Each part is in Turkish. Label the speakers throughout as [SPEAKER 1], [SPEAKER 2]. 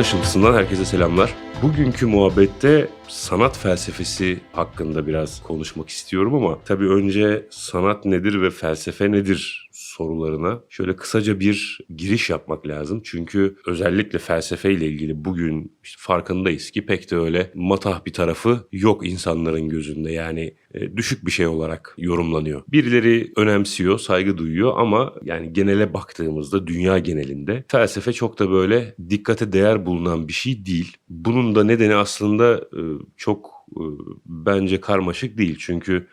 [SPEAKER 1] Kaşıntısından herkese selamlar. Bugünkü muhabbette sanat felsefesi hakkında biraz konuşmak istiyorum ama tabii önce sanat nedir ve felsefe nedir sorularına şöyle kısaca bir giriş yapmak lazım. Çünkü özellikle felsefe ile ilgili bugün işte farkındayız ki pek de öyle matah bir tarafı yok insanların gözünde. Yani e, düşük bir şey olarak yorumlanıyor. Birileri önemsiyor, saygı duyuyor ama yani genele baktığımızda dünya genelinde felsefe çok da böyle dikkate değer bulunan bir şey değil. Bunun da nedeni aslında e, çok e, bence karmaşık değil. Çünkü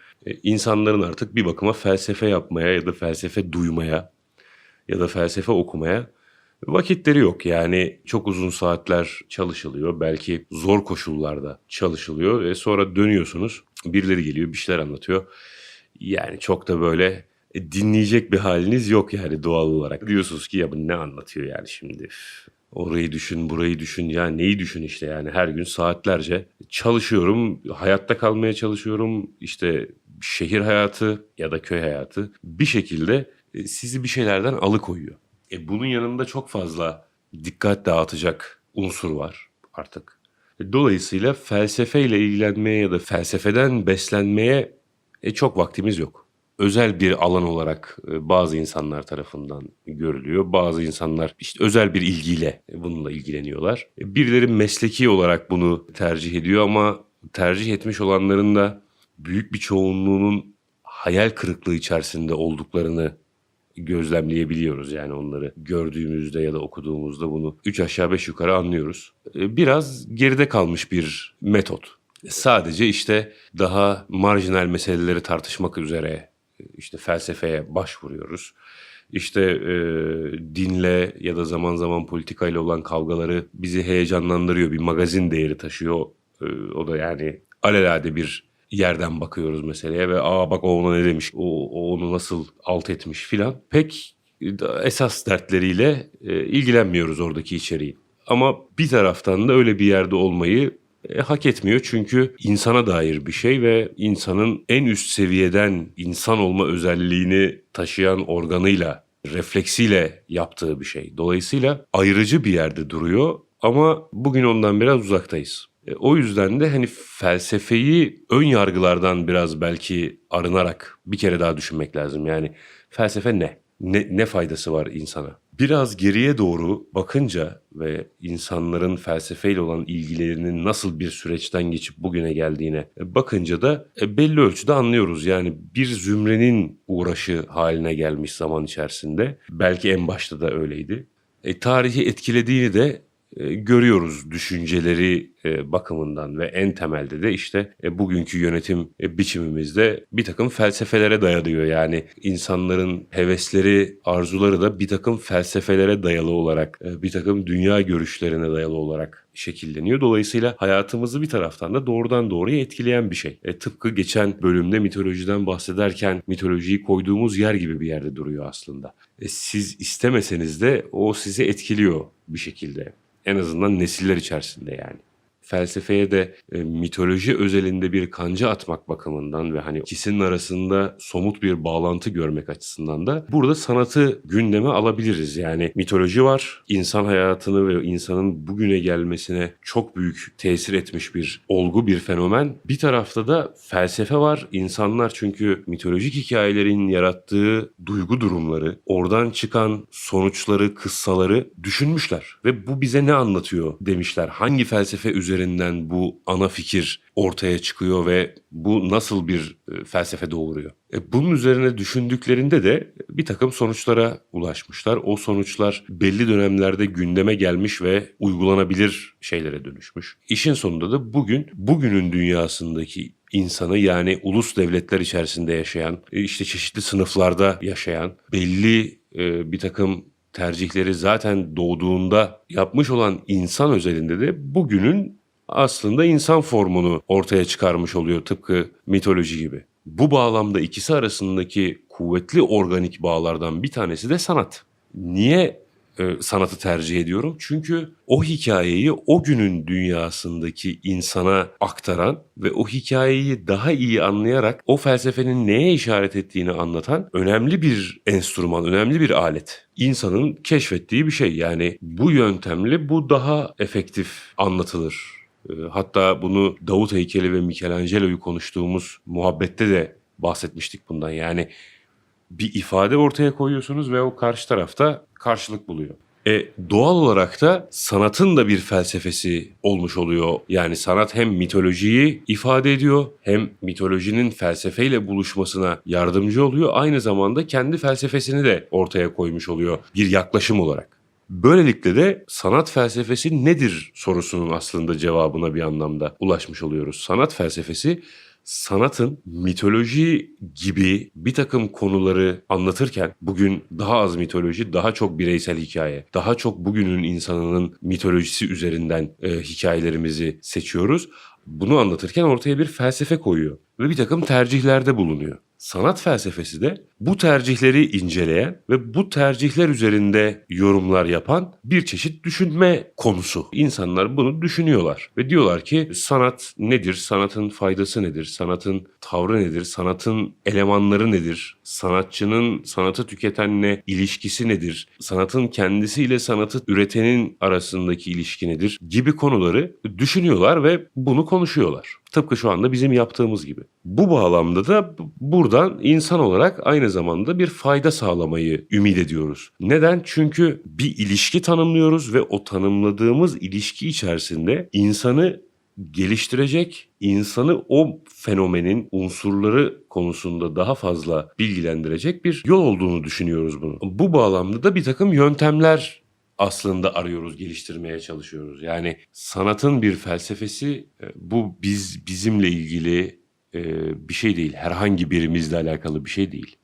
[SPEAKER 1] insanların artık bir bakıma felsefe yapmaya ya da felsefe duymaya ya da felsefe okumaya vakitleri yok. Yani çok uzun saatler çalışılıyor. Belki zor koşullarda çalışılıyor ve sonra dönüyorsunuz. Birileri geliyor bir şeyler anlatıyor. Yani çok da böyle e, dinleyecek bir haliniz yok yani doğal olarak. Diyorsunuz ki ya bu ne anlatıyor yani şimdi. Orayı düşün, burayı düşün. Ya neyi düşün işte yani her gün saatlerce çalışıyorum, hayatta kalmaya çalışıyorum. İşte şehir hayatı ya da köy hayatı bir şekilde e, sizi bir şeylerden alıkoyuyor. E bunun yanında çok fazla dikkat dağıtacak unsur var artık. E, Dolayısıyla felsefeyle ilgilenmeye ya da felsefeden beslenmeye e, çok vaktimiz yok. Özel bir alan olarak e, bazı insanlar tarafından görülüyor. Bazı insanlar işte özel bir ilgiyle bununla ilgileniyorlar. Birileri mesleki olarak bunu tercih ediyor ama tercih etmiş olanların da büyük bir çoğunluğunun hayal kırıklığı içerisinde olduklarını gözlemleyebiliyoruz. Yani onları gördüğümüzde ya da okuduğumuzda bunu üç aşağı beş yukarı anlıyoruz. E, Biraz geride kalmış bir metot. Sadece işte daha marjinal meseleleri tartışmak üzere e, işte felsefeye başvuruyoruz. İşte e, dinle ya da zaman zaman politikayla olan kavgaları bizi heyecanlandırıyor. Bir magazin değeri taşıyor. E, o da yani alelade bir yerden bakıyoruz meseleye ve aa bak o ona ne demiş, o, o onu nasıl alt etmiş filan. Pek e, esas dertleriyle e, ilgilenmiyoruz oradaki içeriği. Ama bir taraftan da öyle bir yerde olmayı e, hak etmiyor çünkü insana dair bir şey ve insanın en üst seviyeden insan olma özelliğini taşıyan organıyla, refleksiyle yaptığı bir şey. Dolayısıyla ayrıcı bir yerde duruyor ama bugün ondan biraz uzaktayız. E, O yüzden de hani felsefeyi ön yargılardan biraz belki arınarak bir kere daha düşünmek lazım. Yani felsefe ne? Ne, ne faydası var insana? Biraz geriye doğru bakınca ve insanların felsefeyle olan ilgilerinin nasıl bir süreçten geçip bugüne geldiğine bakınca da e, belli ölçüde anlıyoruz. Yani bir zümrenin uğraşı haline gelmiş zaman içerisinde. Belki en başta da öyleydi. E, tarihi etkilediğini de e, görüyoruz düşünceleri e, bakımından ve en temelde de işte e, bugünkü yönetim biçimimizde bir takım felsefelere dayanıyor. Yani insanların hevesleri, arzuları da bir takım felsefelere dayalı olarak, bir takım dünya görüşlerine dayalı olarak şekilleniyor. Dolayısıyla hayatımızı bir taraftan da doğrudan doğruya etkileyen bir şey. E, tıpkı geçen bölümde mitolojiden bahsederken mitolojiyi koyduğumuz yer gibi bir yerde duruyor aslında. E, siz istemeseniz de o sizi etkiliyor bir şekilde. En azından nesiller içerisinde yani. Felsefeye de e, mitoloji özelinde bir kanca atmak bakımından ve hani ikisinin arasında somut bir bağlantı görmek açısından da burada sanatı gündeme alabiliriz. Yani mitoloji var, insan hayatını ve insanın bugüne gelmesine çok büyük tesir etmiş bir olgu, bir fenomen. Bir tarafta da felsefe var. İnsanlar çünkü mitolojik hikayelerin yarattığı duygu durumları, oradan çıkan sonuçları, kıssaları düşünmüşler. Ve bu bize ne anlatıyor demişler. Hangi felsefe üzerinden bu ana fikir ortaya çıkıyor ve bu nasıl bir e, felsefe doğuruyor? E, bunun üzerine düşündüklerinde de bir takım sonuçlara ulaşmışlar. O sonuçlar belli dönemlerde gündeme gelmiş ve uygulanabilir şeylere dönüşmüş. İşin sonunda da bugün bugünün dünyasındaki insanı yani ulus devletler içerisinde yaşayan, e, işte çeşitli sınıflarda yaşayan, belli e, bir takım tercihleri zaten doğduğunda yapmış olan insan özelinde de bugünün aslında insan formunu ortaya çıkarmış oluyor tıpkı mitoloji gibi. Bu bağlamda ikisi arasındaki kuvvetli organik bağlardan bir tanesi de sanat. Niye e, sanatı tercih ediyorum? Çünkü o hikayeyi o günün dünyasındaki insana aktaran ve o hikayeyi daha iyi anlayarak o felsefenin neye işaret ettiğini anlatan önemli bir enstrüman, önemli bir alet. İnsanın keşfettiği bir şey. Yani bu yöntemle bu daha efektif anlatılır. E, Hatta bunu Davut heykeli ve Michelangelo'yu konuştuğumuz muhabbette de bahsetmiştik bundan. Yani bir ifade ortaya koyuyorsunuz ve o karşı tarafta karşılık buluyor. E, doğal olarak da sanatın da bir felsefesi olmuş oluyor. Yani sanat hem mitolojiyi ifade ediyor hem mitolojinin felsefeyle buluşmasına yardımcı oluyor. Aynı zamanda kendi felsefesini de ortaya koymuş oluyor bir yaklaşım olarak. Böylelikle de sanat felsefesi nedir sorusunun aslında cevabına bir anlamda ulaşmış oluyoruz. Sanat felsefesi sanatın mitoloji gibi bir takım konuları anlatırken bugün daha az mitoloji, daha çok bireysel hikaye, daha çok bugünün insanının mitolojisi üzerinden e, hikayelerimizi seçiyoruz. Bunu anlatırken ortaya bir felsefe koyuyor ve bir takım tercihlerde bulunuyor. Sanat felsefesi de bu tercihleri inceleyen ve bu tercihler üzerinde yorumlar yapan bir çeşit düşünme konusu. İnsanlar bunu düşünüyorlar ve diyorlar ki sanat nedir? Sanatın faydası nedir? Sanatın tavrı nedir? Sanatın elemanları nedir? Sanatçının sanatı tüketenle ilişkisi nedir? Sanatın kendisiyle sanatı üretenin arasındaki ilişki nedir? Gibi konuları düşünüyorlar ve bunu konuşuyorlar. Tıpkı şu anda bizim yaptığımız gibi. Bu bağlamda da buradan insan olarak aynı zamanda bir fayda sağlamayı ümit ediyoruz. Neden? Çünkü bir ilişki tanımlıyoruz ve o tanımladığımız ilişki içerisinde insanı geliştirecek, insanı o fenomenin unsurları konusunda daha fazla bilgilendirecek bir yol olduğunu düşünüyoruz bunu. Bu bağlamda da bir takım yöntemler aslında arıyoruz, geliştirmeye çalışıyoruz. Yani sanatın bir felsefesi e, bu biz bizimle ilgili e, bir şey değil. Herhangi birimizle alakalı bir şey değil.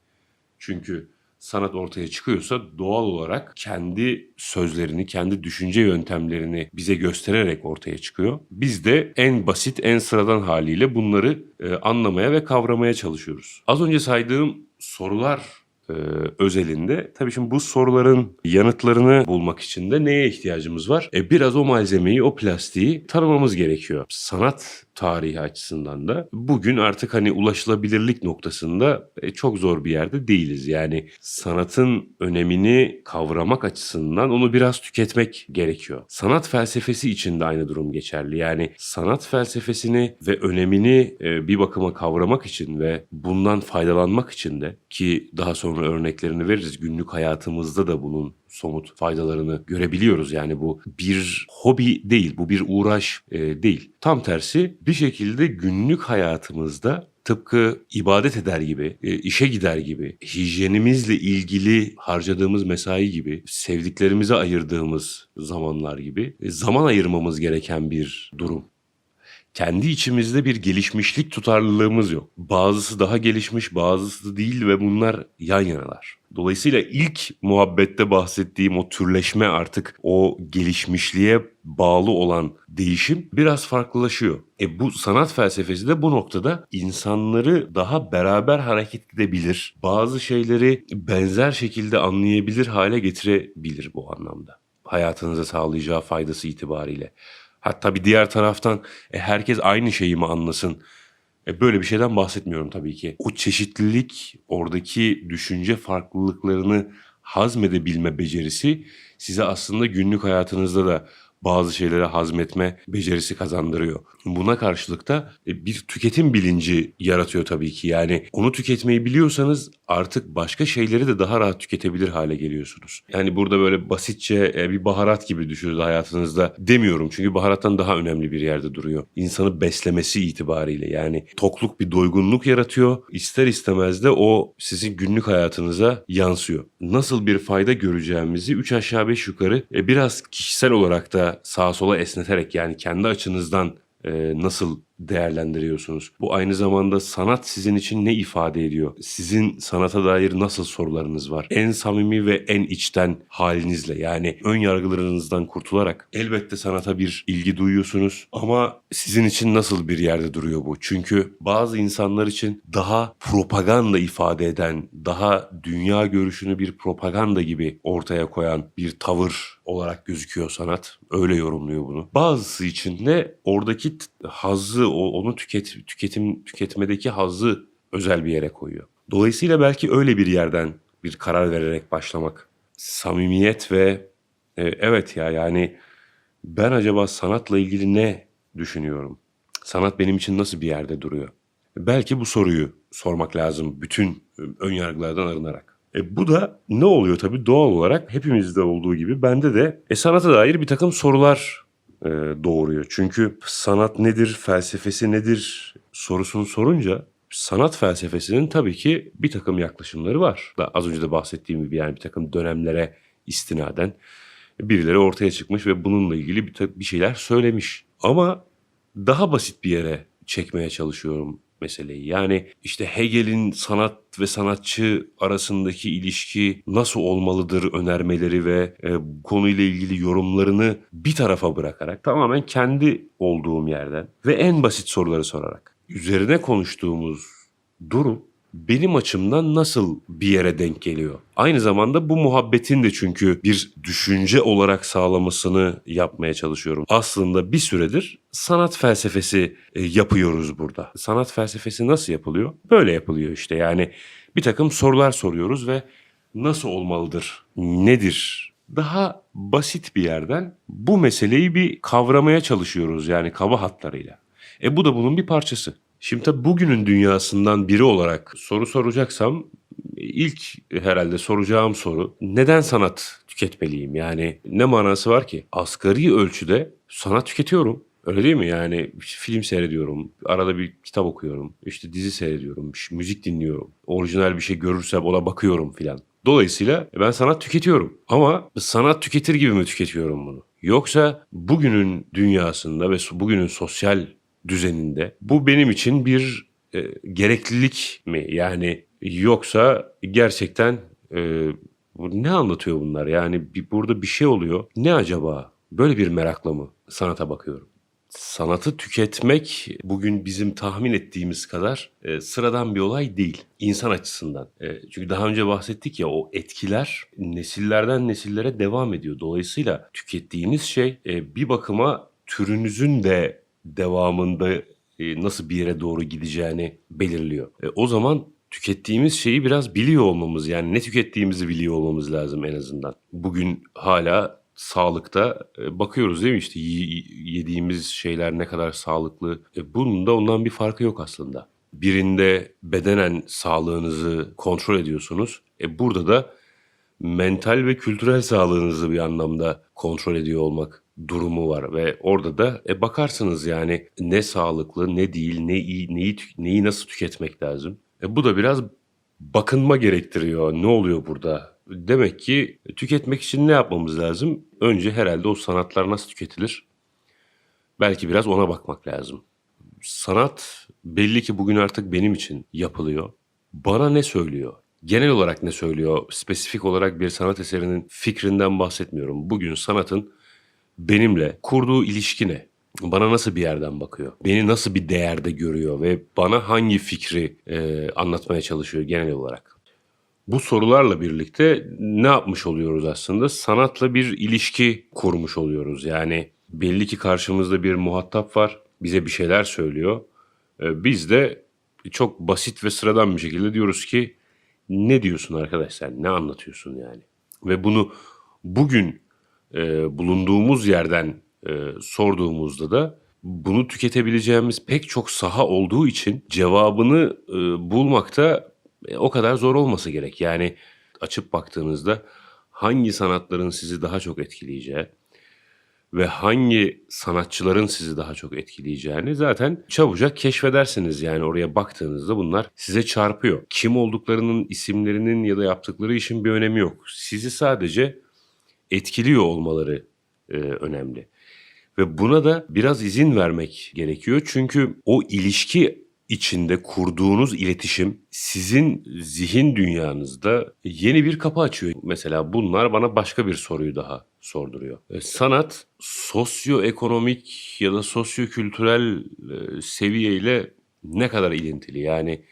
[SPEAKER 1] Çünkü sanat ortaya çıkıyorsa doğal olarak kendi sözlerini, kendi düşünce yöntemlerini bize göstererek ortaya çıkıyor. Biz de en basit, en sıradan haliyle bunları e, anlamaya ve kavramaya çalışıyoruz. Az önce saydığım sorular e, özelinde tabii şimdi bu soruların yanıtlarını bulmak için de neye ihtiyacımız var? E, biraz o malzemeyi, o plastiği tanımamız gerekiyor. Sanat tarihi açısından da bugün artık hani ulaşılabilirlik noktasında e, çok zor bir yerde değiliz. Yani sanatın önemini kavramak açısından onu biraz tüketmek gerekiyor. Sanat felsefesi için de aynı durum geçerli. Yani sanat felsefesini ve önemini e, bir bakıma kavramak için ve bundan faydalanmak için de ki daha sonra örneklerini veririz. Günlük hayatımızda da bunun somut faydalarını görebiliyoruz. Yani bu bir hobi değil, bu bir uğraş e, değil. Tam tersi bir şekilde günlük hayatımızda tıpkı ibadet eder gibi, e, işe gider gibi, hijyenimizle ilgili harcadığımız mesai gibi, sevdiklerimize ayırdığımız zamanlar gibi e, zaman ayırmamız gereken bir durum kendi içimizde bir gelişmişlik tutarlılığımız yok. Bazısı daha gelişmiş, bazısı değil ve bunlar yan yanalar. Dolayısıyla ilk muhabbette bahsettiğim o türleşme artık o gelişmişliğe bağlı olan değişim biraz farklılaşıyor. E bu sanat felsefesi de bu noktada insanları daha beraber hareket edebilir, bazı şeyleri benzer şekilde anlayabilir hale getirebilir bu anlamda. Hayatınıza sağlayacağı faydası itibariyle. Hatta bir diğer taraftan e, herkes aynı şeyi mi anlasın? E, böyle bir şeyden bahsetmiyorum tabii ki. O çeşitlilik, oradaki düşünce farklılıklarını hazmedebilme becerisi size aslında günlük hayatınızda da bazı şeyleri hazmetme becerisi kazandırıyor. Buna karşılık da e, bir tüketim bilinci yaratıyor tabii ki. Yani onu tüketmeyi biliyorsanız artık başka şeyleri de daha rahat tüketebilir hale geliyorsunuz. Yani burada böyle basitçe e, bir baharat gibi düşünün hayatınızda demiyorum. Çünkü baharattan daha önemli bir yerde duruyor. İnsanı beslemesi itibariyle yani tokluk bir doygunluk yaratıyor. İster istemez de o sizin günlük hayatınıza yansıyor. Nasıl bir fayda göreceğimizi 3 aşağı 5 yukarı e, biraz kişisel olarak da sağa sola esneterek yani kendi açınızdan e, nasıl değerlendiriyorsunuz? Bu aynı zamanda sanat sizin için ne ifade ediyor? Sizin sanata dair nasıl sorularınız var? En samimi ve en içten halinizle yani ön yargılarınızdan kurtularak elbette sanata bir ilgi duyuyorsunuz ama sizin için nasıl bir yerde duruyor bu? Çünkü bazı insanlar için daha propaganda ifade eden, daha dünya görüşünü bir propaganda gibi ortaya koyan bir tavır olarak gözüküyor sanat. Öyle yorumluyor bunu. Bazısı için de oradaki t- hazzı, o- onu tüket, tüketim tüketmedeki hazzı özel bir yere koyuyor. Dolayısıyla belki öyle bir yerden bir karar vererek başlamak. Samimiyet ve e, evet ya yani ben acaba sanatla ilgili ne düşünüyorum? Sanat benim için nasıl bir yerde duruyor? Belki bu soruyu sormak lazım bütün e, ön yargılardan arınarak. E bu da ne oluyor tabii doğal olarak hepimizde olduğu gibi bende de e, sanata dair bir takım sorular doğuruyor. Çünkü sanat nedir, felsefesi nedir sorusunu sorunca sanat felsefesinin tabii ki bir takım yaklaşımları var. Da az önce de bahsettiğim gibi yani bir takım dönemlere istinaden birileri ortaya çıkmış ve bununla ilgili bir, bir şeyler söylemiş. Ama daha basit bir yere çekmeye çalışıyorum meseleyi. Yani işte Hegel'in sanat ve sanatçı arasındaki ilişki nasıl olmalıdır önermeleri ve e, konuyla ilgili yorumlarını bir tarafa bırakarak tamamen kendi olduğum yerden ve en basit soruları sorarak üzerine konuştuğumuz durum benim açımdan nasıl bir yere denk geliyor? Aynı zamanda bu muhabbetin de çünkü bir düşünce olarak sağlamasını yapmaya çalışıyorum. Aslında bir süredir sanat felsefesi e, yapıyoruz burada. Sanat felsefesi nasıl yapılıyor? Böyle yapılıyor işte yani bir takım sorular soruyoruz ve nasıl olmalıdır? Nedir? Daha basit bir yerden bu meseleyi bir kavramaya çalışıyoruz yani kaba hatlarıyla. E bu da bunun bir parçası. Şimdi tabii bugünün dünyasından biri olarak soru soracaksam ilk herhalde soracağım soru neden sanat tüketmeliyim? Yani ne manası var ki? Asgari ölçüde sanat tüketiyorum. Öyle değil mi? Yani film seyrediyorum, arada bir kitap okuyorum, işte dizi seyrediyorum, müzik dinliyorum. Orijinal bir şey görürsem ona bakıyorum filan. Dolayısıyla ben sanat tüketiyorum. Ama sanat tüketir gibi mi tüketiyorum bunu? Yoksa bugünün dünyasında ve bugünün sosyal düzeninde bu benim için bir e, gereklilik mi? Yani yoksa gerçekten e, ne anlatıyor bunlar? Yani bir, burada bir şey oluyor. Ne acaba? Böyle bir merakla mı sanata bakıyorum? Sanatı tüketmek bugün bizim tahmin ettiğimiz kadar e, sıradan bir olay değil insan açısından. E, çünkü daha önce bahsettik ya o etkiler nesillerden nesillere devam ediyor. Dolayısıyla tükettiğiniz şey e, bir bakıma türünüzün de devamında e, nasıl bir yere doğru gideceğini belirliyor. E, o zaman tükettiğimiz şeyi biraz biliyor olmamız yani ne tükettiğimizi biliyor olmamız lazım en azından. Bugün hala sağlıkta e, bakıyoruz değil mi işte yediğimiz şeyler ne kadar sağlıklı. E, bunun da ondan bir farkı yok aslında. Birinde bedenen sağlığınızı kontrol ediyorsunuz. E, burada da mental ve kültürel sağlığınızı bir anlamda kontrol ediyor olmak durumu var ve orada da e, bakarsınız yani ne sağlıklı ne değil ne iyi neyi neyi nasıl tüketmek lazım. E, bu da biraz bakınma gerektiriyor. Ne oluyor burada? Demek ki tüketmek için ne yapmamız lazım? Önce herhalde o sanatlar nasıl tüketilir? Belki biraz ona bakmak lazım. Sanat belli ki bugün artık benim için yapılıyor. Bana ne söylüyor? Genel olarak ne söylüyor? Spesifik olarak bir sanat eserinin fikrinden bahsetmiyorum. Bugün sanatın benimle kurduğu ilişki ne? Bana nasıl bir yerden bakıyor? Beni nasıl bir değerde görüyor ve bana hangi fikri e, anlatmaya çalışıyor genel olarak? Bu sorularla birlikte ne yapmış oluyoruz aslında? Sanatla bir ilişki kurmuş oluyoruz. Yani belli ki karşımızda bir muhatap var, bize bir şeyler söylüyor. E, biz de çok basit ve sıradan bir şekilde diyoruz ki ne diyorsun arkadaş sen, ne anlatıyorsun yani? Ve bunu bugün e, bulunduğumuz yerden e, sorduğumuzda da bunu tüketebileceğimiz pek çok saha olduğu için cevabını e, bulmakta e, o kadar zor olması gerek. Yani açıp baktığınızda hangi sanatların sizi daha çok etkileyeceği ve hangi sanatçıların sizi daha çok etkileyeceğini zaten çabucak keşfedersiniz. Yani oraya baktığınızda bunlar size çarpıyor. Kim olduklarının isimlerinin ya da yaptıkları işin bir önemi yok. Sizi sadece etkiliyor olmaları e, önemli. Ve buna da biraz izin vermek gerekiyor. Çünkü o ilişki içinde kurduğunuz iletişim sizin zihin dünyanızda yeni bir kapı açıyor. Mesela bunlar bana başka bir soruyu daha sorduruyor. E, Sanat sosyoekonomik ya da sosyokültürel e, seviyeyle ne kadar ilintili? Yani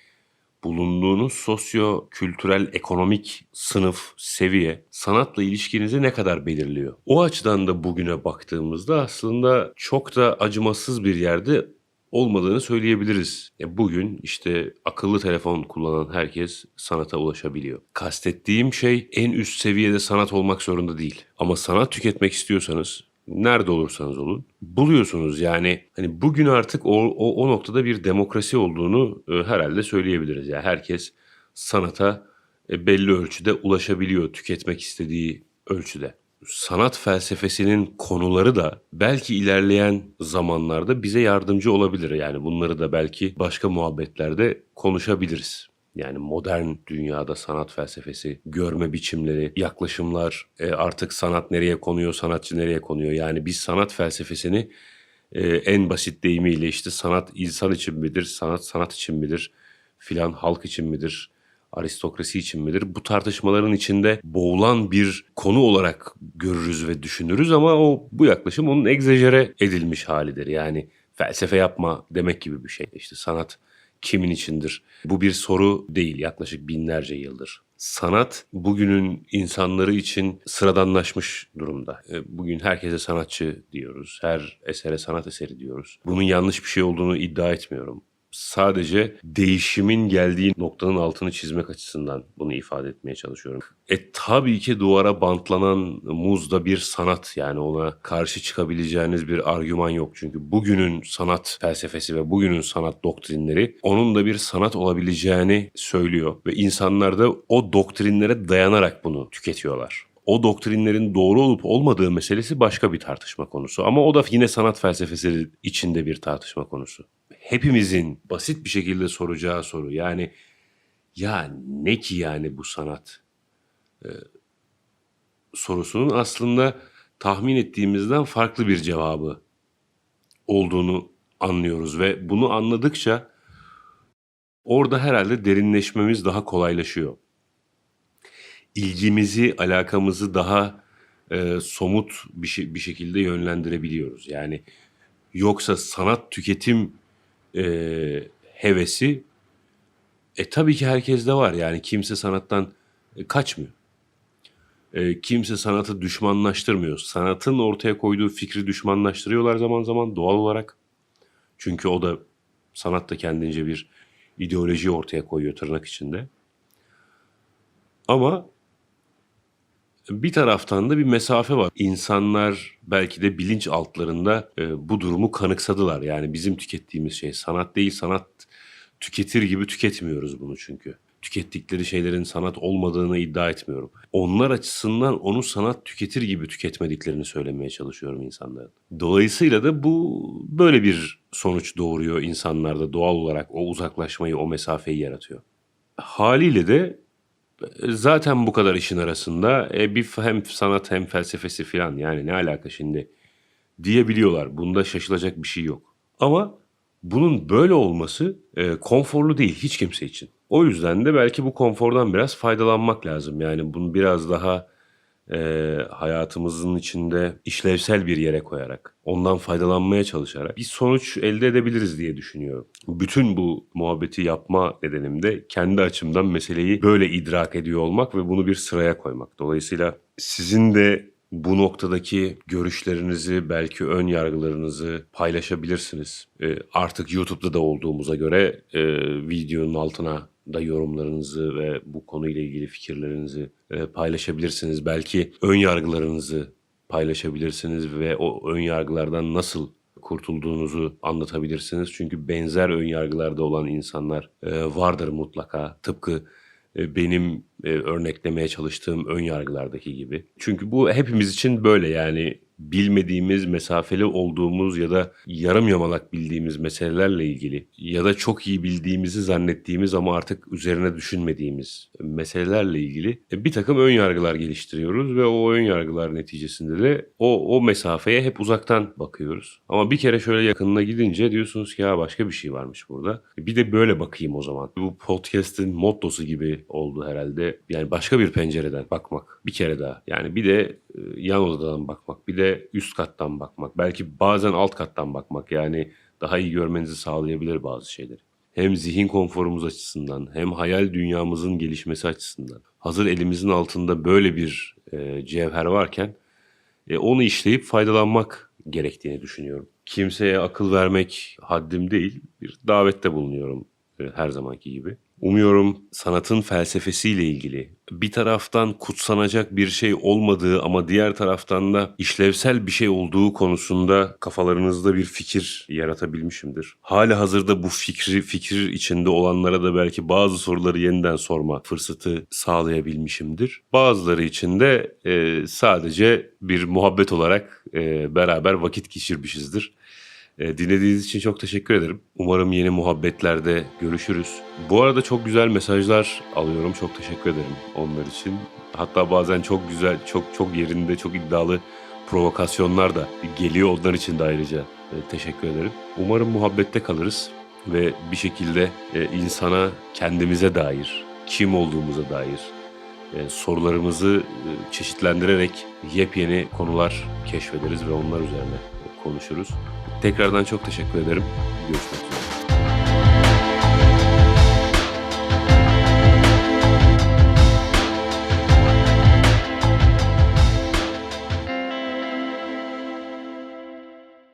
[SPEAKER 1] bulunduğunuz sosyo kültürel ekonomik sınıf, seviye sanatla ilişkinizi ne kadar belirliyor? O açıdan da bugüne baktığımızda aslında çok da acımasız bir yerde olmadığını söyleyebiliriz. E bugün işte akıllı telefon kullanan herkes sanata ulaşabiliyor. Kastettiğim şey en üst seviyede sanat olmak zorunda değil. Ama sanat tüketmek istiyorsanız nerede olursanız olun buluyorsunuz yani hani bugün artık o, o, o noktada bir demokrasi olduğunu e, herhalde söyleyebiliriz. Yani herkes sanata e, belli ölçüde ulaşabiliyor tüketmek istediği ölçüde. Sanat felsefesinin konuları da belki ilerleyen zamanlarda bize yardımcı olabilir. Yani bunları da belki başka muhabbetlerde konuşabiliriz. Yani modern dünyada sanat felsefesi, görme biçimleri, yaklaşımlar, e, artık sanat nereye konuyor, sanatçı nereye konuyor. Yani biz sanat felsefesini e, en basit deyimiyle işte sanat insan için midir, sanat sanat için midir, filan halk için midir, aristokrasi için midir? Bu tartışmaların içinde boğulan bir konu olarak görürüz ve düşünürüz ama o bu yaklaşım onun egzajere edilmiş halidir. Yani felsefe yapma demek gibi bir şey. İşte sanat kimin içindir? Bu bir soru değil yaklaşık binlerce yıldır. Sanat bugünün insanları için sıradanlaşmış durumda. E, Bugün herkese sanatçı diyoruz. Her esere sanat eseri diyoruz. Bunun yanlış bir şey olduğunu iddia etmiyorum. Sadece değişimin geldiği noktanın altını çizmek açısından bunu ifade etmeye çalışıyorum. E tabii ki duvara bantlanan muz da bir sanat yani ona karşı çıkabileceğiniz bir argüman yok. Çünkü bugünün sanat felsefesi ve bugünün sanat doktrinleri onun da bir sanat olabileceğini söylüyor. Ve insanlar da o doktrinlere dayanarak bunu tüketiyorlar. O doktrinlerin doğru olup olmadığı meselesi başka bir tartışma konusu. Ama o da yine sanat felsefesi içinde bir tartışma konusu. Hepimizin basit bir şekilde soracağı soru yani ya ne ki yani bu sanat Ee, sorusunun aslında tahmin ettiğimizden farklı bir cevabı olduğunu anlıyoruz ve bunu anladıkça orada herhalde derinleşmemiz daha kolaylaşıyor. İlgimizi, alakamızı daha e, somut bir, şey, bir şekilde yönlendirebiliyoruz. Yani yoksa sanat tüketim e, hevesi e tabii ki herkeste var. Yani kimse sanattan e, kaçmıyor. E, kimse sanatı düşmanlaştırmıyor. Sanatın ortaya koyduğu fikri düşmanlaştırıyorlar zaman zaman doğal olarak. Çünkü o da sanat da kendince bir ideoloji ortaya koyuyor tırnak içinde. Ama bir taraftan da bir mesafe var. İnsanlar belki de bilinç altlarında e, bu durumu kanıksadılar. Yani bizim tükettiğimiz şey sanat değil, sanat tüketir gibi tüketmiyoruz bunu çünkü. Tükettikleri şeylerin sanat olmadığını iddia etmiyorum. Onlar açısından onu sanat tüketir gibi tüketmediklerini söylemeye çalışıyorum insanların. Dolayısıyla da bu böyle bir sonuç doğuruyor insanlarda doğal olarak o uzaklaşmayı, o mesafeyi yaratıyor. Haliyle de zaten bu kadar işin arasında e, bir hem sanat hem felsefesi falan yani ne alaka şimdi diyebiliyorlar. Bunda şaşılacak bir şey yok. Ama bunun böyle olması e, konforlu değil hiç kimse için. O yüzden de belki bu konfordan biraz faydalanmak lazım. Yani bunu biraz daha e, hayatımızın içinde işlevsel bir yere koyarak, ondan faydalanmaya çalışarak bir sonuç elde edebiliriz diye düşünüyorum. Bütün bu muhabbeti yapma nedenim de kendi açımdan meseleyi böyle idrak ediyor olmak ve bunu bir sıraya koymak. Dolayısıyla sizin de bu noktadaki görüşlerinizi, belki ön yargılarınızı paylaşabilirsiniz. E, artık YouTube'da da olduğumuza göre e, videonun altına da yorumlarınızı ve bu konuyla ilgili fikirlerinizi e, paylaşabilirsiniz. Belki ön yargılarınızı paylaşabilirsiniz ve o ön yargılardan nasıl kurtulduğunuzu anlatabilirsiniz. Çünkü benzer ön yargılarda olan insanlar e, vardır mutlaka. Tıpkı e, benim örneklemeye çalıştığım ön yargılardaki gibi. Çünkü bu hepimiz için böyle yani bilmediğimiz, mesafeli olduğumuz ya da yarım yamalak bildiğimiz meselelerle ilgili ya da çok iyi bildiğimizi zannettiğimiz ama artık üzerine düşünmediğimiz meselelerle ilgili e, bir takım ön yargılar geliştiriyoruz ve o ön yargılar neticesinde de o, o mesafeye hep uzaktan bakıyoruz. Ama bir kere şöyle yakınına gidince diyorsunuz ki ya başka bir şey varmış burada. E, Bir de böyle bakayım o zaman. Bu podcast'in mottosu gibi oldu herhalde. Yani başka bir pencereden bakmak bir kere daha. Yani bir de e, yan odadan bakmak, bir de üst kattan bakmak. Belki bazen alt kattan bakmak. Yani daha iyi görmenizi sağlayabilir bazı şeyleri. Hem zihin konforumuz açısından hem hayal dünyamızın gelişmesi açısından. Hazır elimizin altında böyle bir e, cevher varken e, onu işleyip faydalanmak gerektiğini düşünüyorum. Kimseye akıl vermek haddim değil. Bir davette bulunuyorum e, her zamanki gibi. Umuyorum sanatın felsefesiyle ilgili bir taraftan kutsanacak bir şey olmadığı ama diğer taraftan da işlevsel bir şey olduğu konusunda kafalarınızda bir fikir yaratabilmişimdir. Hali hazırda bu fikri fikir içinde olanlara da belki bazı soruları yeniden sorma fırsatı sağlayabilmişimdir. Bazıları için de e, sadece bir muhabbet olarak e, beraber vakit geçirmişizdir. E, Dinlediğiniz için çok teşekkür ederim. Umarım yeni muhabbetlerde görüşürüz. Bu arada çok güzel mesajlar alıyorum. Çok teşekkür ederim onlar için. Hatta bazen çok güzel, çok çok yerinde, çok iddialı provokasyonlar da geliyor. Onlar için de ayrıca e, teşekkür ederim. Umarım muhabbette kalırız ve bir şekilde e, insana kendimize dair, kim olduğumuza dair e, sorularımızı e, çeşitlendirerek yepyeni konular keşfederiz ve onlar üzerine konuşuruz. Tekrardan çok teşekkür ederim. Görüşmek üzere.